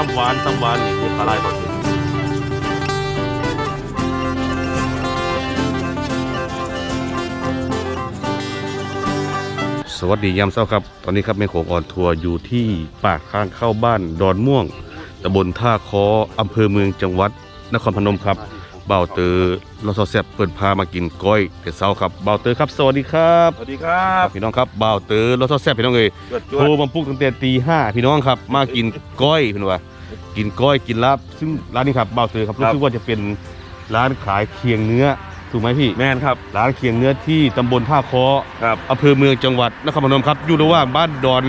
ตำหวานตับหวานนี่คือปลาไหลก่อนเลยสวัสดียามเช้าครับ ตอนนี้ครับแม่โขงออนทัวร์อยู่ที่ปากทางเข้าบ้านดอนม่วงตำบลท่าคออำเภอเมืองจังหวัดนครพนมครับ เบาเตอร์เราซอแซบเปิดพามากินก้อยแต่เช้าครับเบาเตอร์ครับสวัสดีครับสวัสดีครับพี่น้องครับเบาเตอร์เราซอแซบพี่น้องเอ้ยจวดจโทวรดมาปลุกตั้งแต่ตีห้าพี่น้องครับมากินก้อยพี่น้องว่ากินก้อยกินลาบซึ่งร้านนี้ครับเบาเตอร์ครับรู้สึกว่าจะเป็นร้านขายเคียงเนื้อถูกไหมพี่แมนครับร้านเคียงเนื้อที่ตำบลท่าคอครับอำเภอเมืองจังหวัดนครพนมครับอยู่ระหว่างบ้านดอน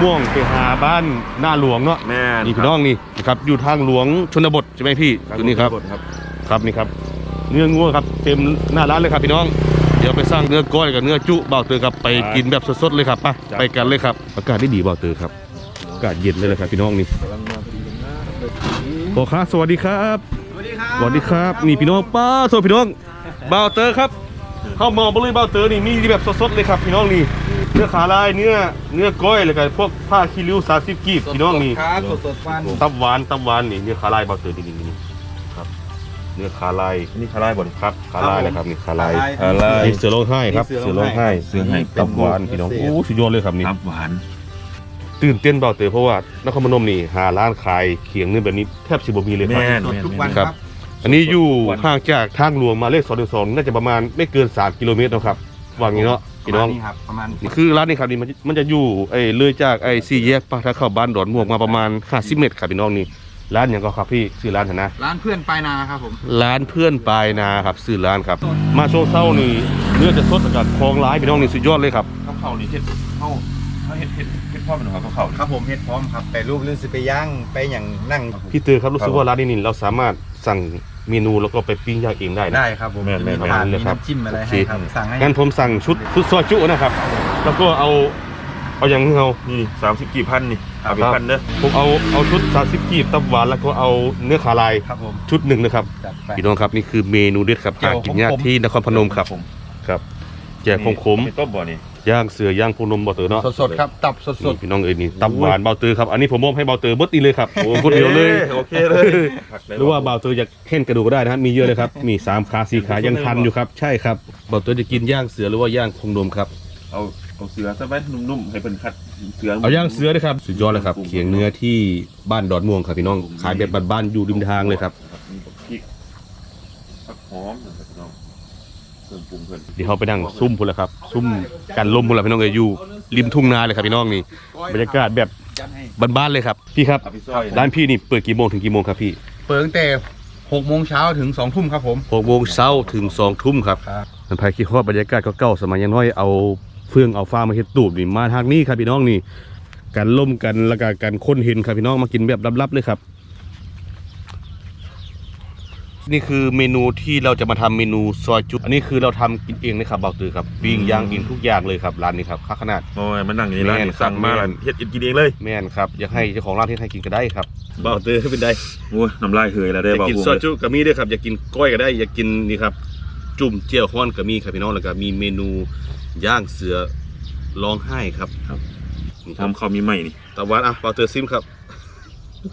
ม่วงไปหาบ้านหน้าหลวงเนาะแมนนี่พี่น้องนี่นะครับอยู่ทางหลวงชนบทใช่ไหมพี่ครับตัวนี้ครับ ครับครับนี่ครับเนื้องัวครับเต็มหน้าร้านเลยครับพี่น้อง เดี๋ยวไปสร้างเนื้อก้อยกับเนื้อจุเบาเตอร์ครับไปกินแบบสดๆเลยครับไปไปกันเลยครับอากาศได้ดีเบาเตอร์ครับอากาศเย็นเลยเลยครับพี่น้องนี่กำลังมาพอดีเลยนะพ่อค้าสวัสดีครับสวัสดีครับสวัสดีครับนี่พี่น้องป้าสวัสดีพี่น้องเบาเตอร์ครับเข้ามองบริเวณเบาเตอร์นี่มีแบบสดๆเลยครับพี่น้องนี่เนื้อขาลายเนื้อเนื้อก้อยเลยกันพวกผ้าคีริ้วสาสิบกีบพี่น้องนี่ครับสดสดฟันตับหวานตับหวานนี่เนื้อขาลายเบาเตอร์นี่นี่นี่ครับ เนื้อขาลายอันนี่คาร่ายบ่นครับขาลายนะครับนี่ขาลายคาร่ายนี่เสือร้องไห้ครับนี่เสืเสืออร้ร้อองงไห้ไห้เสือให้ตับหวานพี่น้องโอ้สุดยอดเลยครับนี่ครับหวานตื่นเต้นเบาเตอร์เพราะว่านครพนมนี่หาร้านขายเขียงเนื้อแบบนี้แทบสิบ่มีเลยครับแม่นสดทุกวันคครัรับบอันนี้อยู่วันห่างจากทางหลวงมาเลข212น่าจะประมาณไม่เกิน3กิโลเมตรนะครับว่างี้เนาะพี่น้องประมาณนี้ครับประมาณนี่คือร้านนี้ครับนี่มันมันจะอยู่ไอ้เลยจากไอ้สี่แยกปากทางเข้าบ้านดอนม่วงมาประมาณ50เมตรครับพี่น้องนี่ ร้านอย่างก็ครับพี่ชื่อร้านเถอะนะ ร้านเพื่อนปลายนาครับผมร้านเพื่อนปลายนาครับชื่อร้านครับ มาช่วงเช้านี่เนื้อจะสดจากคลองร้ายพี่น้องนี่สุดยอดเลยครับข้าวเข่านี่เห็ดข้าวข้าวเห็ดเห็ดเห็ดพ่อเป็นของข้าวเข่าครับผมเฮ็ดพร้อมครับไปรูปเรื่องสิไปย่างไปอย่างนั่งพี่เตือครับรู้สึกว่าร้านนี้นี่เราสามารถสั่งเมนูแล้วก็ไปปิ้งย่างเองได้นะได้ครับผมแม่นแม่นมีแม่นผ่านเลมียครับน้ำจิ้มอะไรโอเคให้ครับสั่งให้งั้นผมสั่งชุดชุดซอยจุนะครับ แล้วก็เอา เอาอย่างที่เอานี่สามสิบกี่พันนี่เอาเป็นพันเด้อผมเอาเอาชุด30กีบตับหวานแล้วก็เอาเนื้อขาลายครับผมชุดหนึ่งนะครับจัดไปพี่น้องครับนี่คือเมนูเด็ดครับแจ่หาวกินยากขมๆที่นครพนมครับครับแจกขมเป็นต้มบ่อนี่ๆย่างเสือย่างพนมเบาเตอร์เนาะสดๆครับตับสนี่ดพี่น้องเอ้ยนี่ตับหวานเบาเตอร์ครับอันนี้ผมมอบให้เบาเตอร์เบิดอีเลยครับโอ้คนเดียวเลยโอเคเลยผักเลยหรือว่าเบาเตอร์อยากเข่นกระดูกก็ได้นะครับมีเยอะเลยครับมีสามขาสี่ขายังทันอยู่ครับ ใช่ครับเบาเตอร์จะกินย่างเสือหรือว่าย่างพงนมครับเอา เอาเสือซะไว้นุ่มๆให้เป็นคัดเสือเอาย่างเสือเลยครับ สุดยอดเลยครับ เขียงเนื้อที่บ้านดอนม่วงครับพี่น้อง ขายแบบบ้านๆอยู่ริมทางเลยครับ มีพริกผักหอมนะครับพี่น้องเพิ่มปรุงเพิ่มเดี๋ยวเขาไปนั่งซุ่มพุ่นแหละครับ ซุ่มกันลมพุ่นแหละพี่น้องเอยอยู่ริมทุ่งนาเลยครับพี่น้องนี่ บรรยากาศแบบจัดให้บ้านๆเลยครับ พี่ครับ เอาไปซอยร้านพี่นี่เปิดกี่โมงถึงกี่โมงครับพี่เปิดตั้งแต่หกโมงเช้าถึงสองทุ่มครับผม หกโมงเช้าถึงสองทุ่มครับครับ มันภายคิดว่าบรรยากาศเก่าๆสมัยยังน้อยเอา เฟืองเอาฟ้ามาเฮ็ดตูบนี่มาทางนี้ครับพี่น้องนี่กันล่มกันแล้วก็กันค้นเห็นครับพี่น้องมากินแบบลับๆเลยครับ นี่คือเมนูที่เราจะมาทำเมนูซอยจุอันนี้คือเราทำกินเองนะครับเบาตือครับปิ้งย่างเองทุกอย่างเลยครับร้านนี้ครับค่าขนาดโอ้ยมันนั่งอยู่ในร้านแม่นนี่สั่งมาครับเฮ็ดกินเองเลยแม่นครับอยากให้เจ้าของร้านที่ให้กินก็ได้ครับเบาตือเป็นได้โอ้ยน้ำลายเหยแล้วได้อยากบ่าวกินภูมิซอยจุก็มีด้วยครับอยากกินก้อยก็ได้อยากกินนี่ครับจุ่มเจียวฮ้อนก็มีครับพี่น้องแล้วก็มีเมนู ย่างเสือร้องไห้ครับนี่ครับทำข้าวมีใหม่นี่ตะวันอะเบาตือซิมครับ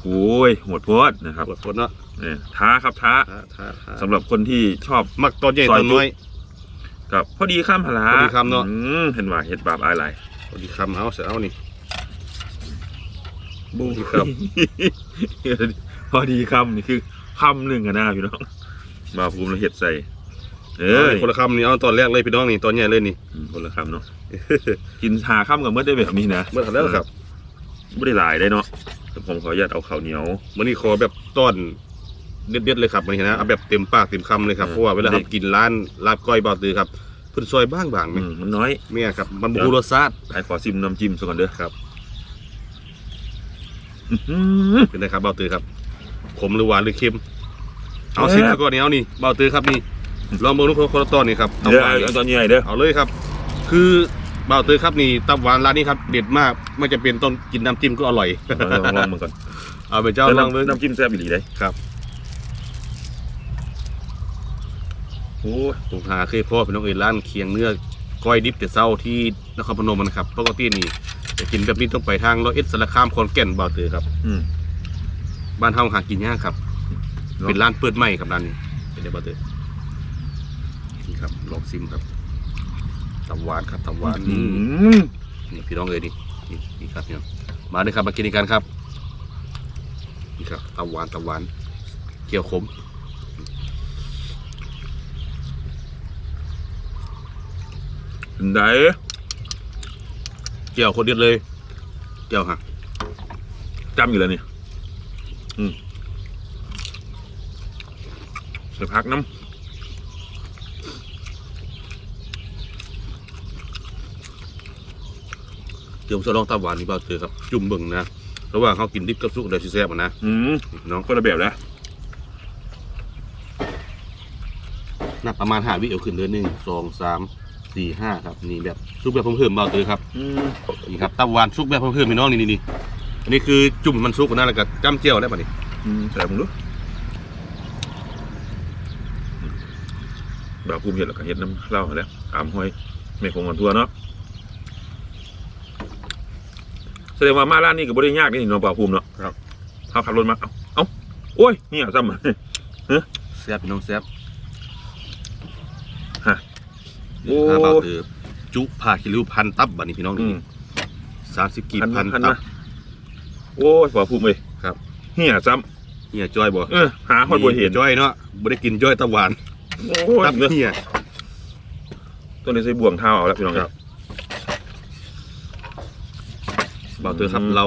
โอ้ยโหดโพดนะครับปวดปวดเนาะเนี่ยท้าครับท้าท้าท้าท้าสำหรับคนที่ชอบมักตอนใหญ่ซตอยอนจุน้อยกับพอดีข้ามพลาพอดีคำเนอะอืมเห็นว่าเห็ดบาปอายไหลายพอดีคำเอาเสียเอานี่บูครับพอดีคำนี่คือคำหนึ่งอะนะพี่น้องมาภูมิเราเห็ดใส่ เอเอาอนี่คนละคำนี่เอาตอนแรกเลยพี่น้องนี่ตอนใหญ่เลยนี่คนละคำเนาะ กินหาข้ามกับเมื่อได้แบบนี้นะเมื่อทันแล้วครับไม่ได้หลายได้เนาะแต่ผมขออนุญาตเอาข้าวเหนียว วันนี้ขอแบบต้อนเด็ดๆเลยครับวันนี้นะเอาแบบเต็มปากเต็มคำเลยครับ เออ เพราะว่าเวลาเรากินร้านลาบก้อยเบาตือครับเพิ่นซอยบ้างบางๆไหมอืมมันน้อยเมียครับ มันเดี๋บูยวรสชาติไอ้ขอซิมน้ำจิ้มสักก่อนเด้อครับอื้อหือ เป็นไงครับเบาตือครับขมหรือหวานหรือเค็มเอาเออซิมซะก่อนนี่เอานี่เบาตือครับนี่ ลองเบิ่งดูคนละตอนนี่ครับตับเดี๋ยวหวานเอาตอนใหญ่เด้อ เอาเลยครับ คือเบาตือครับนี่ตับหวานร้านนี้ครับเด็ดมากไม่จะเป็นต้องกินน้ำจิ้มก็อร่อย ลองลองมันก่อนเอาไปเจ้าลองเลยน้ำจิ้มแซ่บอีหลีเลยครับโอ้ยผมหาเคยพ่อเป็นน้องเอ๋ยร้านเคียงเนื้อก้อยดิบแต่เศร้าที่นครพนมนะครับปกตินี่จะกินแบบนี้ต้องไปทางร้อยเอ็ดสารคามขอนแก่นเบาตือครับ อืม บ้านเฮาหากินยากครับ เนาะเป็นร้านเปิดใหม่ครับร้านนี้เป็นเดบเตอร์ นี่ครับลองซิมครับตับหวานครับตับหวานอืนี่มนี่พี่น้องเลยนี่นี่นี่ครับพี่น้องมาเลยครับมากินกันครับนี่ครับตับหวานตับหวานเกี๊ยวขมเป็นไดเกี๊ยวคนเดียวเลย เกี๊ยวฮะจำอยู่แล้วนี่อืมใส่พักน้ เดี๋ยวผมจะลองตับหวานนี่เบาเจอครับ จุ่มเบิ่งนะระหว่างเขากินดิบกับซุกเดี๋ยวชิแซ่บอะนะำอืมนี่พี่น้องคนละแบบแล้วน่าประมาณห้าวิเอาขึ้นเดือนหนึ่งสองสามสี่ห้าครับนี่แบบซุปแบบเพิ่มๆเบาเจอครับอืมนี่ครับตับหวานซุปแบบเพิ่มๆพี่น้องนี่นี่นี่อันนี้คือจุ่มมันซุกกันนะแล้วก็จ้ำเจียวได้ป่ะนี่อืมใส่ผมดูบ่าวภูมิเห็ดแล้วก็เห็ดน้ำเหล้าแล้วอามห้อยไม่คงกันทั่วเนาะ แสดงว่ามาร้านนี้ก็บ่ได้ยากนี่เนาะบ่าวภูมิเนาะครับเขาขับรถมา เอาเอาโอ้ยเนี่ยซ้ำแซ่บพี่น้องแซ่บโอ้ห้าเบาเจอจุผ่าคิริวพันตับบัดนี้พี่น้องอืนี่มสามสิบกีบพันพันพันตับนะโอ้ยบ่าวภูมิเลยครับเหี่ยซ้เฮียจ้อยบ่ำเออหาคนบ่เห็นจ้อยเนาะบ่ได้กินจ้อยตับหวานโอ้ยตับเฮียตัวนี้ใส่บ่วงเท้าเอาแล้วพี่น้องครับ เบาเตอร์ครับอืมเรา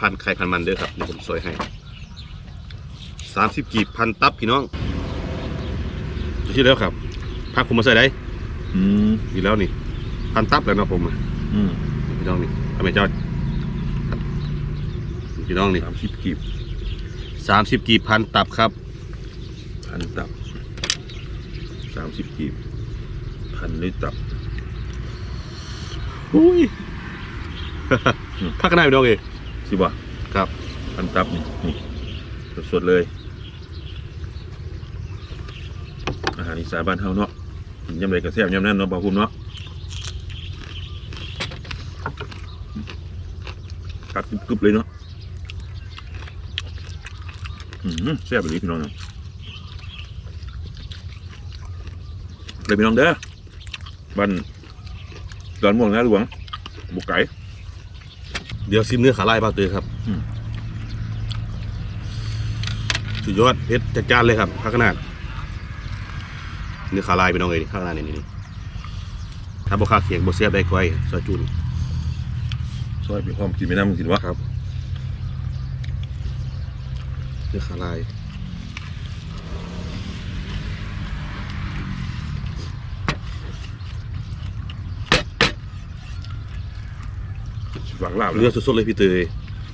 พันไข่พันมันเด้อครับนี่ผมซอยให้สามสิบกีบพันตับพี่น้องที่แล้วครับพักผมมาใส่ได้อืมดีแล้วนี่ พันตับแล้วเนาะผมอะอืมพี่น้องนี่ทำไมจ้อยครับพี่น้องนี่สามสิบกีบสามสิบกีบพันตับครับ พันตับสามสิบกีบพันด้วยตับอุ้ยอืม พักกันได้พี่น้องเองสิบ่ะครับพันตับนี่นี่สดๆเลย อาหารอีสานบ้านเฮาเนาะกินยำไรกระแซบยำนั่นเนาะบ่าวภูมิเนาะกัดกรึบๆเลยเนาะอืมแซ่บไปเลยพี่น้องเนาะเลยพี่น้องเด้อบ้านดอนม่วงนะหลวงบุกไก่ เดี๋ยวซิมเนื้อขาลายเบาเตอร์ครับอืม สุดยอดเพชรจัดจานเลยครับพักขนาดเนื้อขาลายพี่น้องเอ้ยนี่พักขนาดนี่นี่ถ้าบ่คาเขียงบ่เสียบได้ก้อยซอยจุนซอยไปพร้อมกินไม่น้ำมึงกินวะครับเนื้อขาล ฝากลาบเลเนื้อยสดๆเลยพี่เตย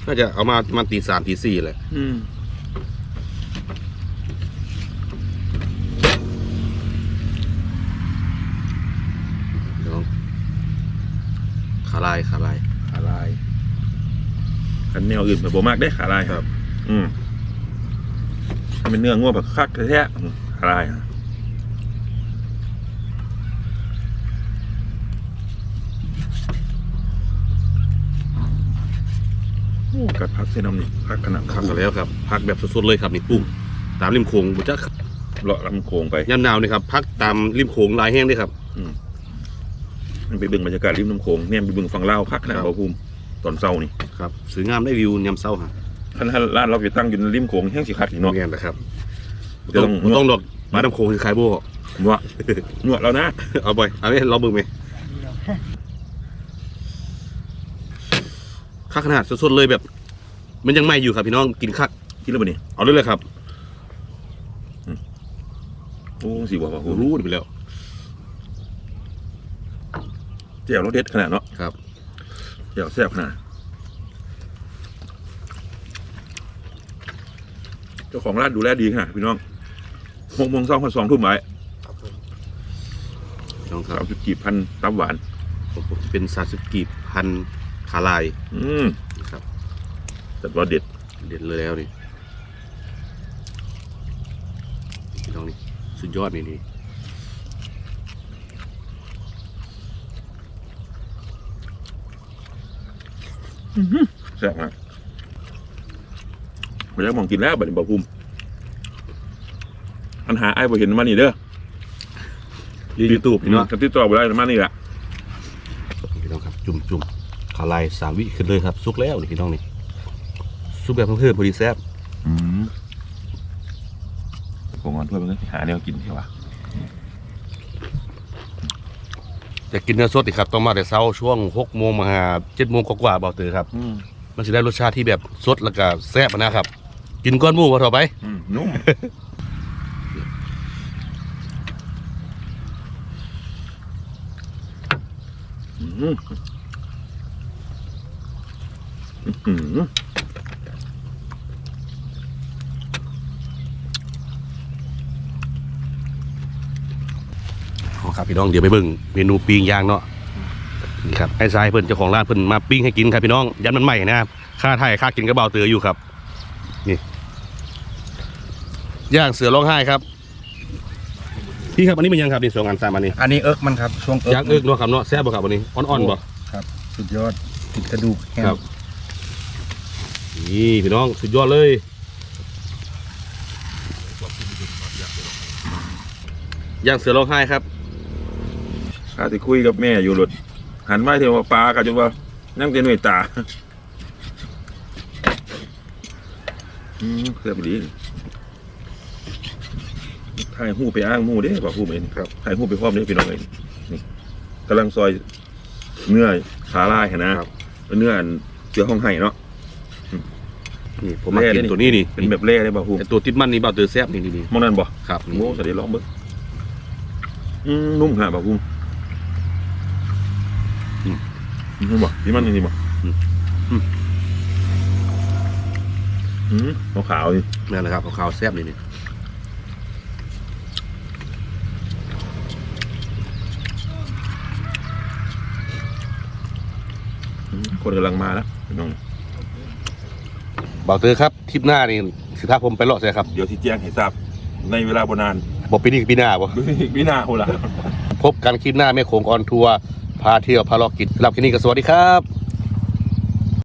น่าจะเอามามันตีสามตีสี่แหละอืมน้องขาลายขาลาย ขาลายขันแนวอื่นแบบโบมากได้ขาลายครับ อืมถ้าเป็นเนื้อง่วงแบบคักแท้ๆอืมขาลายอะโอ้ กัดพักเส้นน้ำนี่พักขนาดคักกันแล้วครับพักแบบสดๆเลยครับนี่ปุ้งตามริมโขงบุจักเลาะลำโค้งไปย่ำหนาวนี่ครับพักตามริมโขงลายแห้งด้วยครับมันไปเบิ่งบรรยากาศริมน้ำโขงเนี่ยไปเบิ่งฝั่งลาวคักขนาดครับบ่ภูมิตอนเช้านี่ครับสวยงามได้วิวยามเช้าฮะคันถ้าร้านเราอยู่ตั้งอยู่ริมโขงแห้งสิคักอีกเนาะเงี้ยนะครับเดี๋ยวต้ต้อองงต้องดอกมาดำโขงคือคายโบ้นวดนวดแล้วนะ เอาไปเอาไปลองมือไหมคักขนาดสดๆเลยแบบ มันยังไหม่อยู่ครับพี่น้องกินคักกินแล้วบ่นี่เอาเลยเลยครับโอ้สิบ่บ่โอ้ภูมิรู้ไปแล้วแจ่วรสเด็ดขนาดเนาะครับแจ่วแซ่บขนาดเจ้าของร้านดูแลดีค่ะพี่น้องหกโมงเช้าพันสองทุ่มไว้ครับผมน้องครัสาบมสิบกีบพันตับหวาน ผมเป็นสาสิบกีบพันขาลาย อืมครับ แต่ว่าเด็ดเด็ดเลยแล้วนี่พี่น้องนี่สุดยอดนี่นี่แซ่บมากมันจะมองกินแล้วบัดนี้บ่ภูมิปัญหาไอ้บ่เห็นมานี่เด้อยูทูบพี่เนาะกันติดต่อบ่ได้มานี่แหละพี่น้องครับ จุ่มจุ่มขาวลายสามวิขึ้นเลยครับซุกแล้วนี่พี่น้องนี่ ซุปแบบเพิ่มๆพอดีแซ่บอืมผมงอนถ้วยมันก็หาแนวกินใช่ปะแต่กินเนื้อสดอีกครับต้องมาแต่เช้าช่วงหกโมงมาหาเจ็ดโมงกว่าๆเบาเตือครับ อืมมันจะได้รสชาติที่แบบสดแล้วก็แซ่บนะครับ กินก้อนหมูพอต่อไป อืมนุ่ม อืมอืมอ๋อ ครับพี่น้องเดี๋ยวไปเบิ่งเมนูปิ้งย่างเนาะนี่ครับไอ้ทรายเพิ่นเจ้าของร้านเพิ่นมาปิ้งให้กินครับพี่น้องยันมันใหม่นะครับค่าไทยค่ากินก็เบาเตืออยู่ครับนี่ย่างเสือร้องไห้ครับพี่ครับอันนี้เป็นยังครับนี่สองอันสามอันนี้อันนี้เอิกมันครับช่วงเอิกย่างเอิกเนาะครับเนาะแซ่บบ่ครับวันนี้อ่อนๆบ่ครับสุดยอดติดกระดูกแห้งครับนี่พี่น้องสุดยอดเลยย่างเสือร้องไห้ครับ ข้าจะคุยกับแม่อยู่หลุด หันมาเทว่าปลากันจนว่านั่งเต็นหน่วยตาอืมเรียบดีถ่ายหูปไปอ้างหมูเด้ป่ะหูปเองครับถ่ายหูปไปพร้อมเด้พี่น้องเองนี่กำลังซอยเนื้อขาลายเห็นนะครับ เนื้ออันเสือห้องไห้เนาะนี่ผมมาแร่กินี่นตัวนี้นี่เป็นแบบเล่ได้ป่ะหูแต่ตัวติดมันนี่เบาเตือแซ่บนี่นี่นี่มองนั่นบ่ครับโม่สวัสดีลองเบิ้งอืมนุ่มขนาดป่ะหู นุ่มบ่ที่มันนี่บ่อืมขาวๆนี่นั่นแหละครับขาวๆแซ่บนี่นี่อืมคนกำลังมาแล้วพี่น้องเบาเตือครับทริปหน้านี่สิพาผมไปเลาะใช่ครับ เดี๋ยวที่แจ้งให้ทราบในเวลาบนานบอกปีนี้กับปีหน้าบ่วินาโหละพบกันคลิปหน้าแม่โขงออนทัวร์ พาเที่ยวพาลอกกิจรับคลิปนี้ก็สวัสดีครับ